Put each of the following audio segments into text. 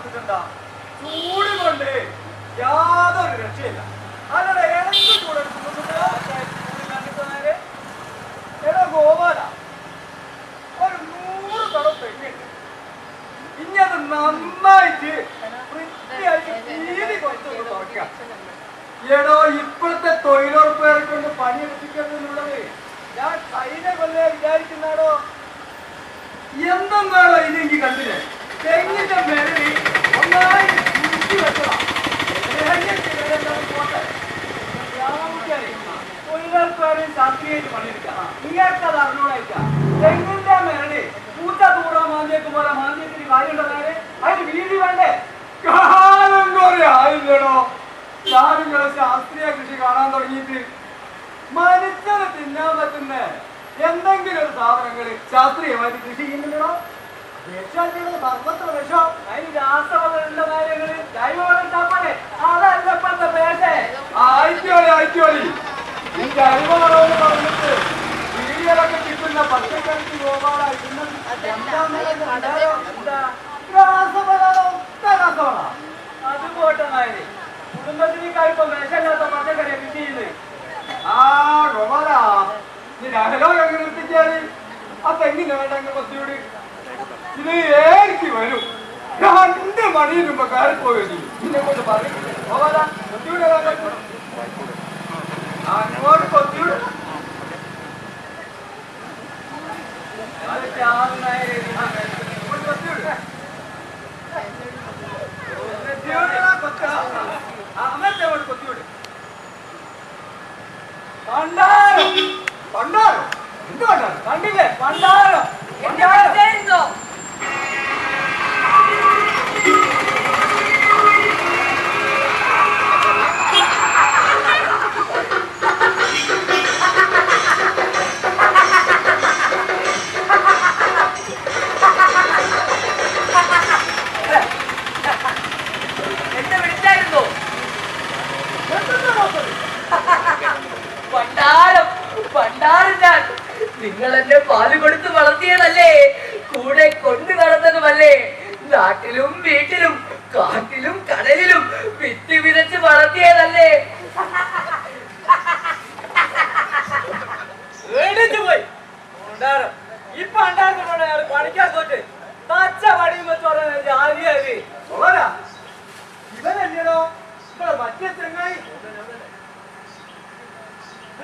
കൊടുത്തിട്ടുണ്ട് ചൂട് കൊണ്ട് യാതൊരു രക്ഷയില്ല. അല്ലട ഏതൊക്കെ ചൂടെടുക്കുന്നുണ്ട് എടാ ഗോപാല. ഒരു നൂറ് തടം തെങ്ങുണ്ട് ഇനി അത് നന്നായിട്ട് വൃത്തിയായിട്ട് രീതി കുറച്ചൊന്ന് തുറക്കുക. എടോ ഇപ്പോഴത്തെ തൊഴിലുറപ്പുകാരെ കൊണ്ട് പണിയെടുപ്പിക്കുന്നതിനുള്ളത് ഞാൻ കഴിഞ്ഞ കൊല്ലേ വിചാരിക്കുന്നാടോ എന്തെന്നാണോ ഇനി എനിക്ക് കണ്ടില്ലേ? തെങ്ങിന്റെ മേലെ എന്തായാലും പോട്ടെ. ഗ്രാമമുഖ്യരെ, തൊഴിലുറപ്പുകാരെയും ശാസ്ത്രീയമായിട്ട് പണിയെടുക്കാം നിങ്ങൾക്ക് അത് അറിഞ്ഞോളായിക്കാം തെങ്ങിന്റെ മെരടി പൂച്ച തൂറാ മാന്തിയേക്ക് പോലെ മാന്തിയത്തിന് കാര്യമുണ്ടതായത് അതിന് വീതി വേണ്ടേ കാലം കുറെ ആയില്ലടോ ഞാനിങ്ങനെ ശാസ്ത്രീയ കൃഷി കാണാൻ തുടങ്ങിയിട്ട് മനുഷ്യന് തിന്നാൻ എന്തെങ്കിലും ഒരു സാധനങ്ങൾ ശാസ്ത്രീയമായിട്ട് കൃഷി ചെയ്യുന്നുണ്ടോ കിട്ടുന്ന പച്ചക്കറിക്ക് ഗോപാല അത് പോട്ടെ നായര് കുടുംബത്തിനേക്കാൾ ഇപ്പൊ വിഷമില്ലാത്ത പച്ചക്കറിയാ ചെയ്യുന്നത് ആ ഗോപാല നീ രഹലോ എങ്ങനെ എത്തിച്ചാൽ ആ തെങ്ങിന് വേണ്ടെങ്കിൽ കൊത്തിയോട് ഇത് ഏക്ക് വരും. രണ്ട് എന്റെ കയറി പോയത് നിന്നെ കൊണ്ട് പറയുന്നില്ല അങ്ങോട്ട് കൊത്തിയോട് പണ്ടാരം പണ്ടാരം എന്ത് പണ്ടാരം കണ്ടില്ലേ പണ്ടാരം പണ്ടാരം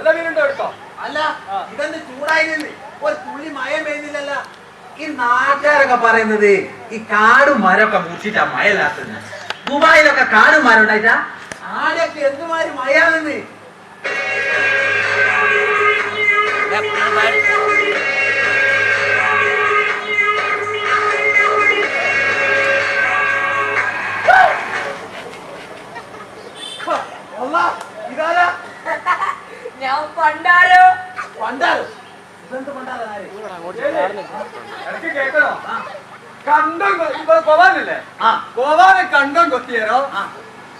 നല്ല മീനുണ്ടോ എടുത്തോ? അല്ല ഇതെന്ത് ചൂടായിരുന്നു ഒരു തുള്ളി മയ പെയ്യുന്നില്ലല്ല ഈ നാട്ടുകാരൊക്കെ പറയുന്നത് ഈ കാടും മരമൊക്കെ മുറിച്ചിട്ടാ മയലാത്തത് ദുബായിലൊക്കെ കാടും മരം ഉണ്ടായിട്ടാ ആടൊക്കെ എന്തുമാതിരി മയാണെന്ന്? ഇതാരാ ഞാൻ പണ്ടാരോ ഇതെന്ത് കണ്ടം കൊ- ഇപ്പൊ ഗോവാനല്ലേ ഗോവാനെ കണ്ടം കൊത്തിയാരോ.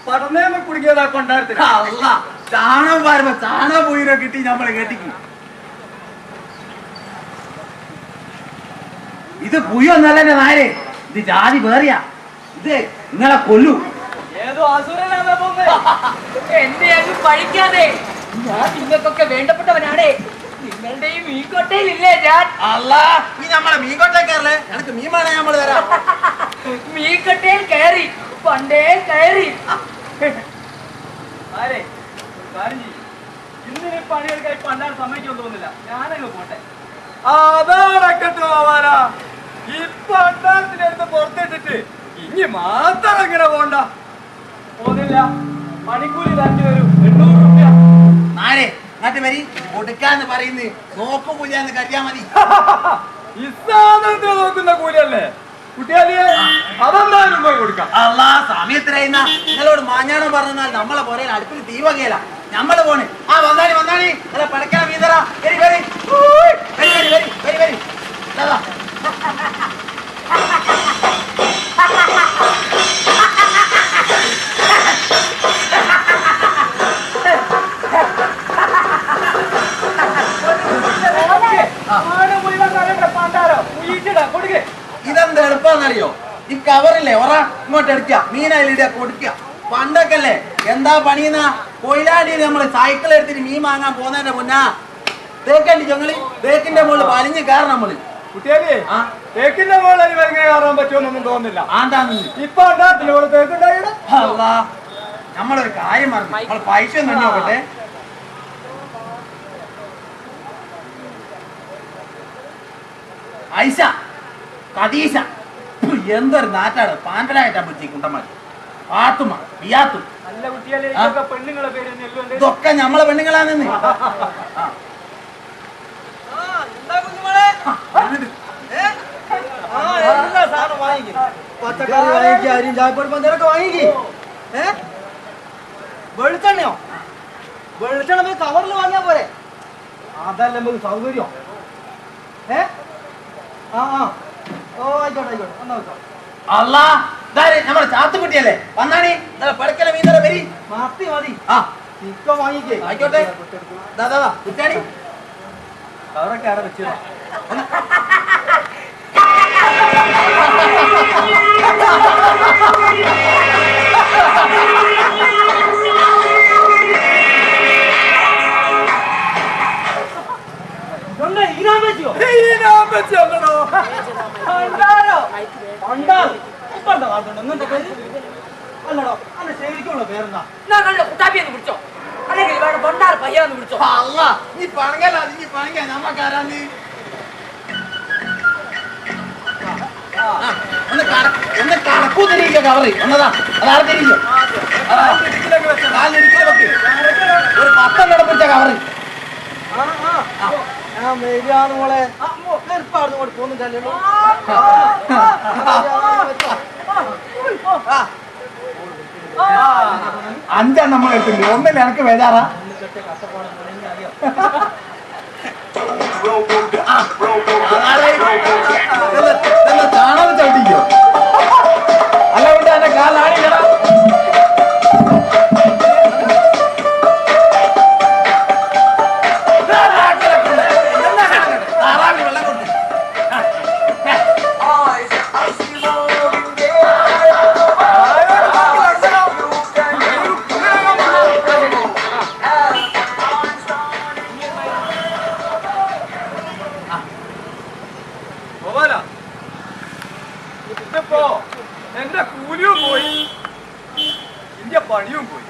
പടന്നേമ കുടുങ്ങിയതാ കൊണ്ടാരത്തിന്. അല്ല ചാണകം പാരുമ്പോ ചാണകം പോയിരോ കിട്ടി നമ്മളെ കേട്ടിക്ക്. ഇത് പുയൊന്നല്ലേ നായരെ? ഇത് ജാതി വേറിയാ. ഇത് നിങ്ങളെ കൊല്ലു. ഏതോ അസുരനാ എന്റെ പഴിക്കാതെ. ഞാൻ നിങ്ങൾക്കൊക്കെ വേണ്ടപ്പെട്ടവനാണേ. നിങ്ങളുടെയും ഈ കൊട്ടയിലില്ലേ ഞാൻ? അല്ല ഈ നമ്മളെ മീൻകൊട്ടേക്കല്ലേ എനിക്ക് മീൻ വേണേ നമ്മൾ തരാം. മീൻകട്ടയിൽ കയറി പണ്ടേ കയറി. ആരെ? കാര്യം ചെയ്യ്. ഇന്നിനി പണിയെടുക്കാൻ പണ്ടാൻ സമ്മതിക്കാൻ തോന്നുന്നില്ല. ഞാനങ്ങ് പോട്ടെ. അതാണക്കട്ട് പോവാനാ. ഈ പണ്ടാരത്തിനെടുത്ത് പുറത്തിട്ടിട്ട് ഇനി മാത്രം ഇങ്ങനെ പോണ്ട. പോന്നില്ല. പണിക്കൂലി തരേണ്ടി വരും. നാരെ അങ്ങോട്ട് വരി. കൊടുക്കാന്ന് പറയുന്നത് നോക്കുകൂലിയാന്ന് കരുതിയാ മതി. ഇസാദത്തിന് നോക്കുന്ന കൂലിയല്ലേ? കുട്ടിയാലിയെ അതെന്തായാലും പോയി കൊടുക്കാം. അല്ലാ സമയത്തിനായിരുന്ന നിങ്ങളോട് മാഞ്ഞാണോ പറഞ്ഞാൽ നമ്മളെ പോലെ അടുപ്പിൽ തീ വകയില്ല നമ്മൾ പോണ്. ആ വന്നാണി വന്നാണി. അല്ല പടക്കാൻ വീതറ വരി വരി. വരി വരി വരി വരി വരി. എളുപ്പമെന്നറിയോ ഈ കവറില്ലേ ഒറ ഇങ്ങോട്ട് എടുക്കുക മീനയിലിടുക കൊടുക്കുക പണ്ടൊക്കെ അല്ലേ? എന്താ പണിയുന്ന? കൊയിലാടി നമ്മൾ സൈക്കിൾ എടുത്തിട്ട് മീൻ വാങ്ങാൻ പോകുന്നതിന്റെ മുന്നാ. തേക്കണ്ടി ചൊങ്ങളി തേക്കിന്റെ മുകളിൽ വലിഞ്ഞ് കയറണം നമ്മൾ. കുട്ടിയാലേ ആ. തേക്കിന്റെ മുകളിൽ ഇവങ്ങനെ കയറാൻ പറ്റുമെന്നൊന്നും തോന്നുന്നില്ല. ആണ്ടാന്ന് ഇപ്പൊ ഉണ്ടാകത്തില്ല ഇവിടെ തേക്കുണ്ടായിട അല്ലാ നമ്മളൊരു കാര്യം മറന്നു. നമ്മൾ പൈസ ഒന്നും നോക്കട്ടെ. ഐഷ കദീശ ഫു, എന്തൊരു നാറ്റാണ്? പാൻപലായിട്ടാ പിടിച്ചി കുണ്ടന്മാർ പാത്തുമാ പിയാത്തു ഇതൊക്കെ നമ്മളെ പെണ്ണുങ്ങളാ നിന്ന് പച്ചക്കറി വാങ്ങിക്കുക അരിയും ചായപ്പൊടി പന്തലൊക്കെ വാങ്ങിക്കേ. ഏ? വെളിച്ചെണ്ണയോ വെളിച്ചെണ്ണ പോയി കവറിൽ വാങ്ങിയാ പോരെ. അതല്ല നമുക്ക് സൗകര്യം. ഏ? ആ ആ. വെച്ചോ അല്ലാ നമ്മുടെ ചാത്തുകുട്ടിയല്ലേ വന്നാണി പടക്കല മീതറ വരി. മത്തി മതി. ആ. ചിക്കൻ വാങ്ങിക്കേ. ആയിക്കോട്ടെ. ദാ ദാ ദാ കുറ്റാണി കവറൊക്കെ അവിടെ വെച്ചിടാം അല്ല നീ പണങ്ങല നീ പണങ്ങ നമ്മക്കാരാന്ന് ആ, ഒന്ന് ഒന്ന് കടക്കൂ തിരികെ കവറ്. ഒന്നതാ അതാണ് തിരികെ ഒരു പത്തെണ്ണം പിടിച്ച കവറ്. മോളെ. പോകുന്നില്ലല്ലോ അഞ്ചെണ്ണം നമ്മൾ എടുത്തിട്ടുണ്ട് ഒന്നില്ല എനിക്ക് ബേജാറാ ചാണകം ഗോപാല ഇതിപ്പോ എന്റെ കൂലിയും പോയി. എന്റെ പണിയും പോയി.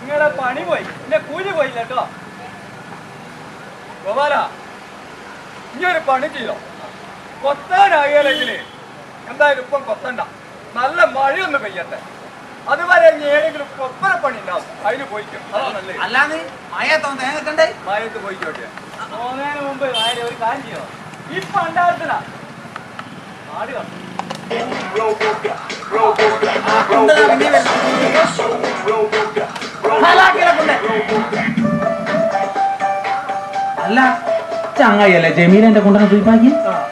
നിങ്ങളുടെ പണി പോയി. എന്റെ കൂലി പോയില്ല കേട്ടോ. ഗോപാല ഇനി ഒരു പണി ചെയ്തോ. കൊത്താനായാലെങ്കിൽ എന്തായാലും ഇപ്പം കൊത്തണ്ട. നല്ല മഴയൊന്ന് പെയ്യട്ടെ. അതുവരെ ഇനി ഏതെങ്കിലും കൊപ്പര പണി ഉണ്ടാവും. അതിന് പോയിക്കും. അല്ലാന്ന് മഴയത്തോ തേങ്ങ മഴയത്ത് പോയിക്കോട്ടെ പോകുന്നതിന് മുമ്പ് ഒരു കാര്യം ചെയ്യോ? ഇപ്പൊ ചങ്ങായി ആട് കണ്ടു അല്ല ചങ്ങായിയല്ലേ ജമീലന്റെ കൊണ്ടുവന്ന് തുയിപ്പാക്കി പേരെന്താണോ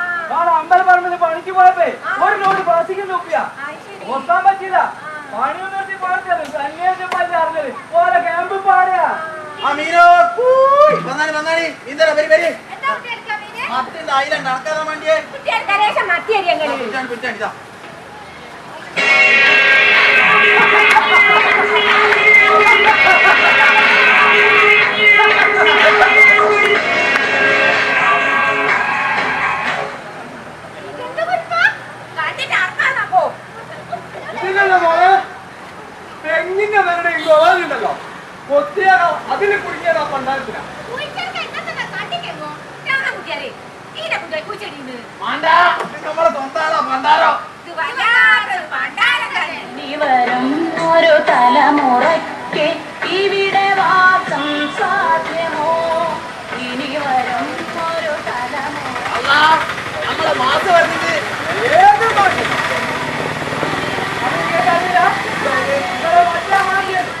നാളെ അമ്പലപ്പറമ്പിൽ പണിക്ക് പോയപ്പോ ഒരു ലോഡ് പ്ലാസ്റ്റിക്കും നോക്കിയാ അത് ഒത്താൻ പറ്റില്ല പണിയും നിർത്തി പാടിച്ചത്. അന്വേഷിച്ച പറ്റി അറിഞ്ഞത്. ഓലെ ക്യാമ്പ് പാടിയാ. ആ മീനോ കൂയ്. വന്നാണി വന്നാണി നീന്തല വരി വരി? മത്തിന്റെ ഐലൻഡ് നടക്കാതെ വേണ്ടിയേ. മത്തിയരി എങ്ങനെ പിടിച്ചാണ് പിടിച്ചാണ് ഇതാ. നേരുടെ ഈ ഗോവാലുണ്ടല്ലോ കൊത്തിയാലോ അതിൽ കുടുങ്ങിയതാ പണ്ടാരത്തിനാ നമ്മളെ സ്വന്താളാ പണ്ടാരോ തന്നെ. ഒരു തലമുറയ്ക്ക് ഇവിടെ വാസം സാധ്യമോ? ഇനി വരും ഒരു തലമുറ നമ്മളെ മാസം വരുന്നത് ഏത് ഭാഷ അത് കേട്ടറിയില്ല നിങ്ങളെ മറ്റാ മാറ്റിയത്.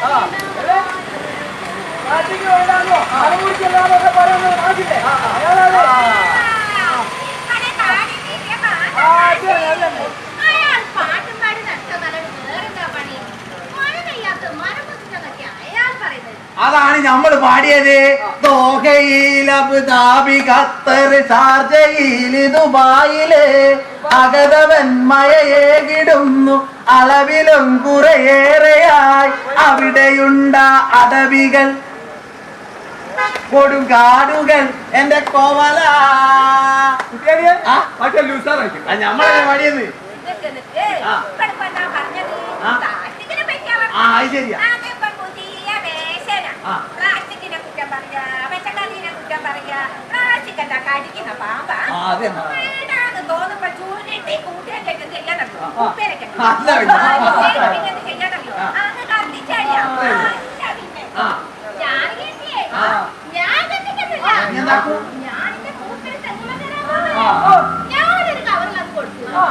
ആ, ഏ? നാട്ടിക്ക് വേണ്ടാന്നോ അറിവുടിക്കല്ലാന്നൊക്കെ പറയുന്നത് മാറ്റില്ലേ അയാളാണ് ഇങ്ങനെ താടി നീട്ടിയ ആ പാട്ട്. അതെ അതന്നെ അയാൾ പാട്ടും പാടി നഷ്ടമല്ലാണ്ട് വേറെന്താ പണി? മഴ പെയ്യാത്ത മരം കുത്തിച്ചെന്നൊക്കെയാ അയാൾ പറയുന്നത്. അതാണ് നമ്മൾ പാടിയത്. ദോഹയിൽ അബുദാബി ഖത്തർ ദുബായിൽ അകതവൻ മഴയേകിടുന്നു അളവിലും കുറേറെയായി അവിടെയുണ്ട അടവികൾ കൊടുങ്കാടുകൾ എന്റെ കോവല. ആ? അത് ശരിയാ. കുറ്റം പറയാ കുറ്റം പറയാ. പ്ലാസ്റ്റിക് തോന്നുമ്പോ. ഉപ്പേരൊക്കെ കത്തിച്ചടിയാ. ഞാനൊരു കവറിലത് കൊടുത്തു. അല്ലെങ്കിൽ ആ.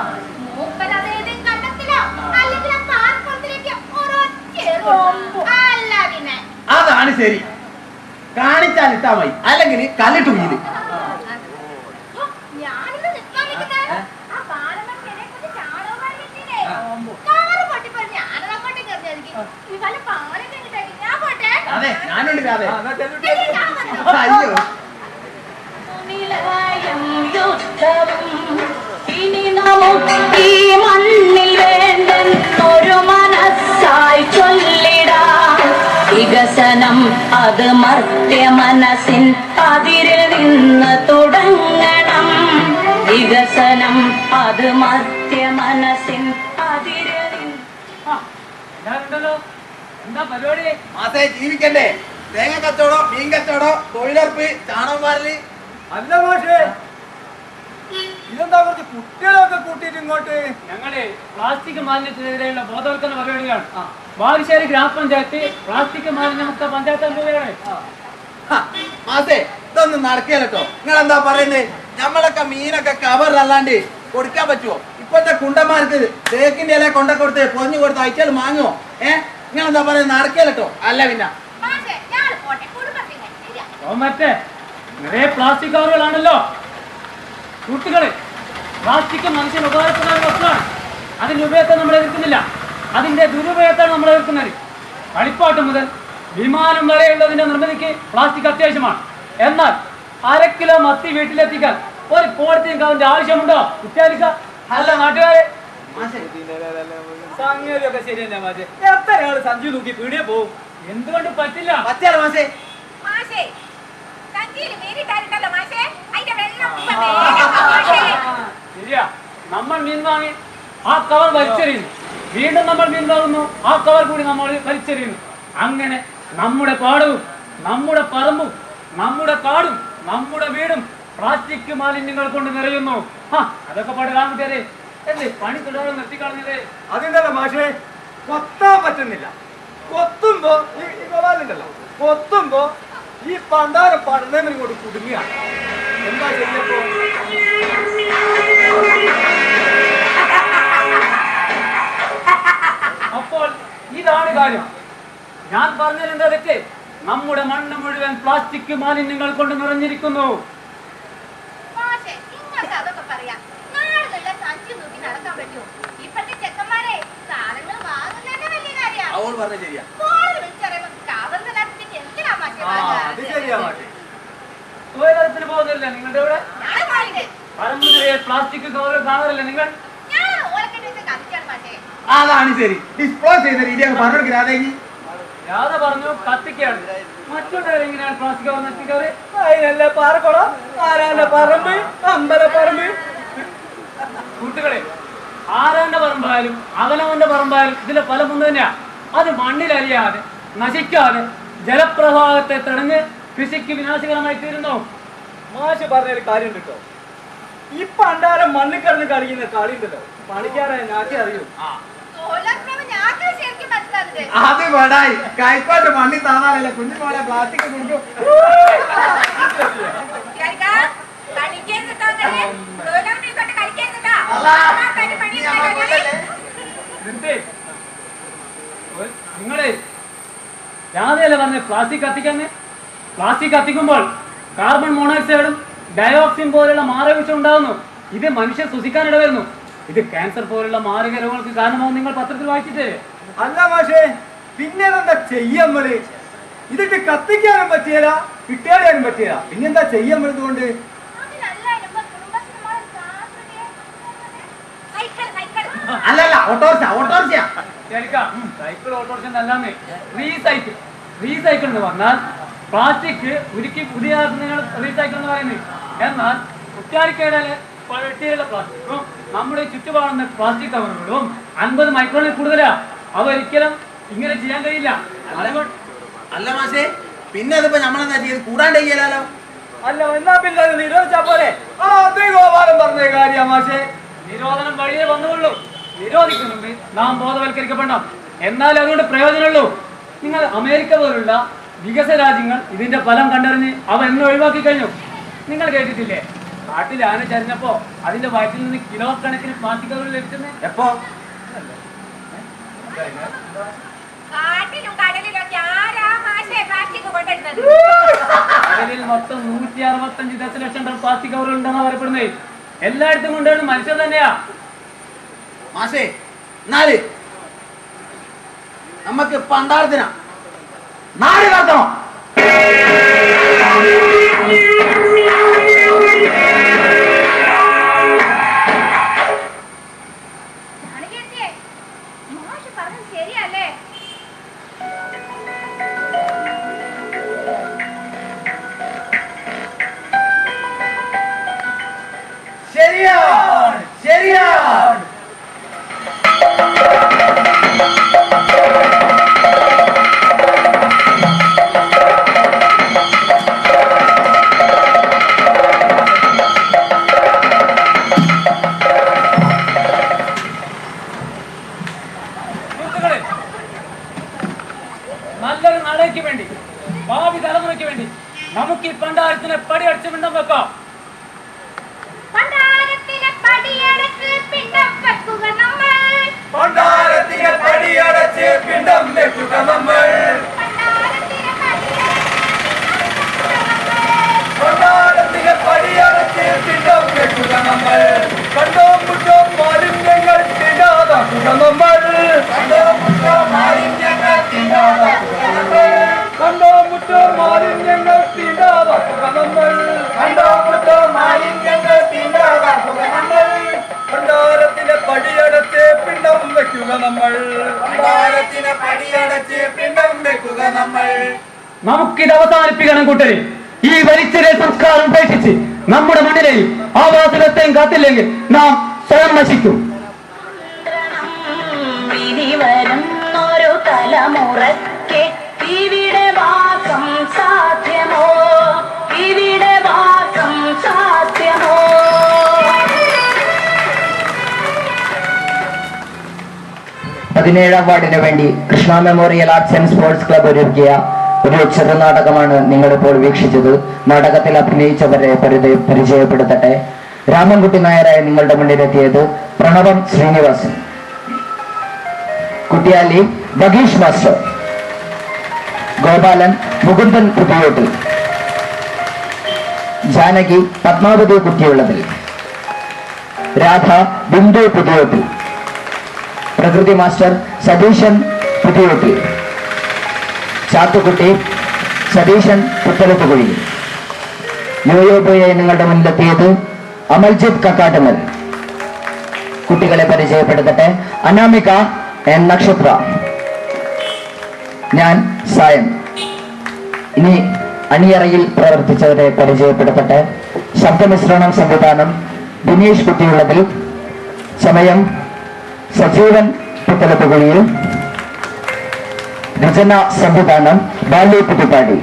അല്ല പിന്നെ. അതാണ് ശരി. കാണിച്ചാൽ ഇട്ടാ മതി. അല്ലെങ്കിൽ കല്ലിട്ട് വീട് ഞാനുണ്ട്. അയ്യോ. ഇനി നമുക്ക് ഈ മണ്ണിൽ വേണ്ടെന്നൊരു മനസ്സായി ചൊല്ലിടാം. വികസനം അത് മർത്യ മനസ്സിൻ അതിരിൽ നിന്ന് തുടങ്ങണം. വികസനം അത് മർത്യ മനസ്സിൻ അതിരിൽ നിന്ന് എന്താ പരിപാടി? മാസേ ജീവിക്കണ്ടേ? തേങ്ങ കച്ചവടം മീൻ കച്ചവടം തൊഴിലുറപ്പ് ചാണകം വാരൽ അല്ല മാഷേ. ഇതെന്താ കുറച്ച് കുട്ടികളൊക്കെ കൂട്ടിയിട്ട് ഇങ്ങോട്ട്? ഞങ്ങൾ പ്ലാസ്റ്റിക് മാലിന്യത്തിനെതിരെയുള്ള ബോധവൽക്കരണ പരിപാടികളാണ്. ബാലുശ്ശേരി ഗ്രാമപഞ്ചായത്ത് പ്ലാസ്റ്റിക് മാലിന്യമുക്ത പഞ്ചായത്ത് മാസേ ഇതൊന്നും നടക്കില്ലട്ടോ നിങ്ങൾ എന്താ പറയുന്നത് നമ്മളൊക്കെ മീനൊക്കെ കവറിലല്ലാണ്ട് അല്ലാണ്ട് കൊടുക്കാൻ പറ്റുമോ ഇപ്പോഴത്തെ കുണ്ടന്മാർക്ക് തേക്കിന്റെ ഇല കൊണ്ട കൊടുത്ത് പൊഞ്ഞു കൊടുത്ത് അയച്ചാൽ മാങ്ങോ ഏ? നിങ്ങൾ എന്താ പറയുന്നത് നടക്കല്ലോ അല്ല പിന്നെ. മറ്റേ നിറയെ പ്ലാസ്റ്റിക് കവറുകളാണല്ലോ. സുഹൃത്തുക്കളെ പ്ലാസ്റ്റിക് മനുഷ്യന് ഉപകാരപ്പെടുന്ന വസ്തുവാണ്. അതിന്റെ ഉപയോഗത്തെ നമ്മൾ എതിർക്കുന്നില്ല. അതിന്റെ ദുരുപയോഗത്താണ് നമ്മൾ എതിർക്കുന്നത്. കളിപ്പാട്ട് മുതൽ വിമാനം വരെയുള്ളതിന്റെ നിർമ്മിതിക്ക് പ്ലാസ്റ്റിക് അത്യാവശ്യമാണ്. എന്നാൽ അര കിലോ മത്തി വീട്ടിലെത്തിക്കാൻ ഒരു പോളിത്തീൻ കവറിന്റെ ആവശ്യമുണ്ടോ? ഇത്യാദിക്ക അല്ല നാട്ടുകാരെ സംഗതിയൊക്കെ ശരി തന്നെ മാഷെ? എത്ര ആൾ സഞ്ജു നോക്കി പീടിയെ പോവും? എന്തുകൊണ്ട് പറ്റില്ല? പറ്റിയാലോ മാഷേ? മാഷേ സഞ്ചിയിൽ മീനിട്ടായിരുന്നല്ലോ മാഷേ. അതിന്റെ വെള്ളം ഇപ്പൊ ശരിയാ. നമ്മൾ മീൻ വാങ്ങി ആ കവർ വലിച്ചെറിയുന്നു. വീണ്ടും നമ്മൾ മീൻ വാങ്ങുന്നു. ആ കവർ കൂടി നമ്മൾ വലിച്ചെറിയുന്നു. അങ്ങനെ നമ്മുടെ പാടവും നമ്മുടെ പറമ്പും നമ്മുടെ കാടും നമ്മുടെ വീടും പ്ലാസ്റ്റിക് മാലിന്യങ്ങൾ കൊണ്ട് നിറയുന്നു. അതൊക്കെ പാട് കാണുകയല്ലേ എന്തേ പണി തുടർന്ന് നിർത്തിക്കളഞ്ഞത് അതിന്റെ മാഷേ കൊത്താൻ പറ്റുന്നില്ല. കൊത്തുമ്പോ ഈ ഗോപാലുണ്ടല്ലോ കൊത്തുമ്പോ ഈ പണ്ടാര പടന്നേമിന് കൂടി കുടുങ്ങിയാണ് എന്താ ചെയ്യപ്പോ അപ്പോൾ ഇതാണ് കാര്യം. ഞാൻ പറഞ്ഞത് എന്താ നമ്മുടെ മണ്ണ് മുഴുവൻ പ്ലാസ്റ്റിക് മാലിന്യങ്ങൾ കൊണ്ട് നിറഞ്ഞിരിക്കുന്നു. അതൊക്കെ പറയാം നാളെ നല്ല സഞ്ചി നോക്കി നടക്കാൻ പറ്റുമോ? ചെക്കന്മാരെ സാധനങ്ങൾ വലിയ കാര്യമാണ്. ഫോണിൽ വിളിച്ചറിയുമ്പോ എന്തിനാ പോകുന്നില്ല നിങ്ങളുടെ ഇവിടെ? പ്ലാസ്റ്റിക് കവർ കാണാറില്ല നിങ്ങൾ? അതാണ് ശരി. ഡിസ്പ്ലോ ചെയ്ത രീതി അങ്ങ് പറഞ്ഞു കൊടുക്കില്ല രാധ പറഞ്ഞു കത്തിക്കാണ്. മറ്റുള്ളവരെങ്ങനെയാണ് പ്ലാസ്റ്റിക് കവർ നശിക്കാറ് അതിനല്ല പാറക്കുളം ആരാല പറമ്പ് അമ്പലപ്പറമ്പ്. കൂട്ടുകളെ ആരാന്റെ പറമ്പായാലും അവനവന്റെ പറമ്പായാലും ഇതിലെ പല ഒന്ന് തന്നെയാ. അത് മണ്ണിലലിയാതെ നശിക്കാതെ ജലപ്രവാഹത്തെ തടഞ്ഞ് കൃഷിക്ക് വിനാശകരമായി തീരുന്നു. മാഷ് പറഞ്ഞൊരു കാര്യം കിട്ടോ. ഈ പണ്ടാരം മണ്ണിൽ കിടന്ന് കളിക്കുന്ന കളി ഉണ്ടല്ലോ. പണിക്കാരായ നാട്ടി അറിയൂ. അത് വേടായി. കൈപ്പാട്ട് മണ്ണി താന്നാലല്ലേ? കുഞ്ഞു പോലെ പ്ലാസ്റ്റിക് കുടിക്കും. കളിക്കാ, കളിക്കരുത് കേട്ടോ കളിക്കരുത് കേട്ടോ. നിങ്ങളെ. രാധയല്ലേ പറഞ്ഞ പ്ലാസ്റ്റിക് കത്തിക്കാന്ന് പ്ലാസ്റ്റിക് കത്തിക്കുമ്പോൾ കാർബൺ മോണോക്സൈഡും ഡയോക്സിൻ പോലുള്ള മാരകവിഷം ഉണ്ടാകുന്നു. ഇത് മനുഷ്യർ ശ്വസിക്കാനിട വരുന്നു. ഇത് ക്യാൻസർ പോലുള്ള മാരക രോഗങ്ങൾക്ക് കാരണമാകും നിങ്ങൾ പത്രത്തിൽ വായിച്ചിട്ടേ. അല്ല മാഷേ പിന്നെ എന്താ ചെയ്യമ്മൾ ഇതിട്ട് കത്തിക്കാനും പറ്റിയല്ല കിട്ടിയാലും പറ്റിയല്ല പിന്നെന്താ ചെയ്യമ്മൾ ഇതുകൊണ്ട് അതിനല്ല ഇപ്പൊ കുടുംബശ്രീമാരെ ശാസ്ത്രീയ cycle cycle auto rickshaw auto rickshaw കേൾക്കാം. സൈക്കിൾ ഓട്ടോറിക്ഷ അല്ലാന്ന് റീസൈക്കിൾ. റീസൈക്കിൾ എന്ന് പറഞ്ഞാൽ പ്ലാസ്റ്റിക് ഉരുക്കി പുതിയ റീസൈക്കിൾ എന്ന് പറയുന്നത്. എന്നാൽ കുറ്റാലിക്കേടയിലെ പഴട്ടിയുള്ള പ്ലാസ്റ്റിക്കും നമ്മുടെ ചുറ്റുപാടുന്ന പ്ലാസ്റ്റിക് കവറുകളും അൻപത് മൈക്രോണിൽ കൂടുതലാ. അവ ഒരിക്കലും ഇങ്ങനെ ചെയ്യാൻ കഴിയില്ല. അല്ല മാഷേ പിന്നെ അതിപ്പോ നമ്മളെന്താ ചെയ്ത്? കൂടാണ്ട് ചെയ്യലാലോ? അല്ല എന്നാ പിന്നെ നിരോധിച്ച പോലെ ആ അത് ഗോപാലൻ പറഞ്ഞ കാര്യ മാഷേ. നിരോധനം വഴിയേ വന്നുള്ളൂ. നിരോധിക്കുന്നുണ്ട്. നാം ബോധവൽക്കരിക്കപ്പെടണം. എന്നാൽ അതുകൊണ്ട് പ്രയോജനമുള്ളൂ. നിങ്ങൾ അമേരിക്ക പോലുള്ള വികസന രാജ്യങ്ങൾ ഇതിന്റെ ഫലം കണ്ടറിഞ്ഞ് അവ എന്നെ ഒഴിവാക്കി കഴിഞ്ഞു? നിങ്ങൾ കേട്ടിട്ടില്ലേ? കാട്ടിൽ ആന ചരിഞ്ഞപ്പോ അതിന്റെ വയറ്റിൽ നിന്ന് കിലോ കണക്കിന് പ്ലാസ്റ്റിക് കവർ ലഭിച്ചെന്ന്? എപ്പോ? കടലിൽ മൊത്തം നൂറ്റി അറുപത്തഞ്ച് ദശലക്ഷം ടൺ പ്ലാസ്റ്റിക് കവറുകൾ ഉണ്ടെന്നാണ് പറയപ്പെടുന്നത്. എല്ലായിടത്തും കൊണ്ടുവരുന്ന മനുഷ്യർ തന്നെയാ. മാഷേ എന്നാൽ നമുക്ക് പണ്ടാരത്തിന നാട് കത്തണം നമുക്കിത് അവസാനിപ്പിക്കണം കൂട്ടരെ. ഈ വലിച്ചെറിയ സംസ്കാരം ഉപേക്ഷിച്ച് നമ്മുടെ മണ്ണിലെയും ആവാസവ്യവസ്ഥയും കാത്തില്ലെങ്കിൽ നാം സ്വയം നശിക്കും. തലമുറയ്ക്ക് ഇവിടെ വാസം സാധ്യമോ? ഇവിടെ വാസം സാധ്യമോ? പതിനേഴാം വാർഡിന് വേണ്ടി Krishna memorial arts and sports club ഒരുക്കിയ ഒരു ചെറുനാടകമാണ് നിങ്ങളിപ്പോൾ വീക്ഷിച്ചത്. നാടകത്തിൽ അഭിനയിച്ചവരെ പരിചയ- പരിചയപ്പെടുത്തട്ടെ. രാമൻകുട്ടി നായരായ നിങ്ങളുടെ മുന്നിലെത്തിയത് പ്രണവം ശ്രീനിവാസൻ. കുട്ടിയാലി ബഗീഷ് മാസ്റ്റർ. ഗോപാലൻ മുകുന്ദൻ പുതിയോട്ടിൽ ജാനകി പത്മാവതി കുട്ടിയുള്ളതിൽ. രാധ ബിന്ദു പുതിയോട്ടിൽ പ്രകൃതി മാസ്റ്റർ സതീശൻ പുതിയോട്ടി ചാത്തുക്കുട്ടി സതീശൻ പുത്തലത്തുകുഴി യോയോ ബോയെ നിങ്ങളുടെ മുന്നിലെത്തിയത് അമൽജിത്ത് കക്കാട്ടുമൽ. കുട്ടികളെ പരിചയപ്പെടുത്തട്ടെ. അനാമിക എൻ നക്ഷത്ര. ഞാൻ സായം ഇനി അണിയറയിൽ പ്രവർത്തിച്ചവരെ പരിചയപ്പെടുത്തട്ടെ. ശബ്ദമിശ്രണം സംവിധാനം ദിനേഷ് കുട്ടിയുള്ളതിൽ. സമയം സജീവൻ പുത്തലത്തുകുഴിയിൽ భజన సంవిధానం బాలే పుట్టుపాడి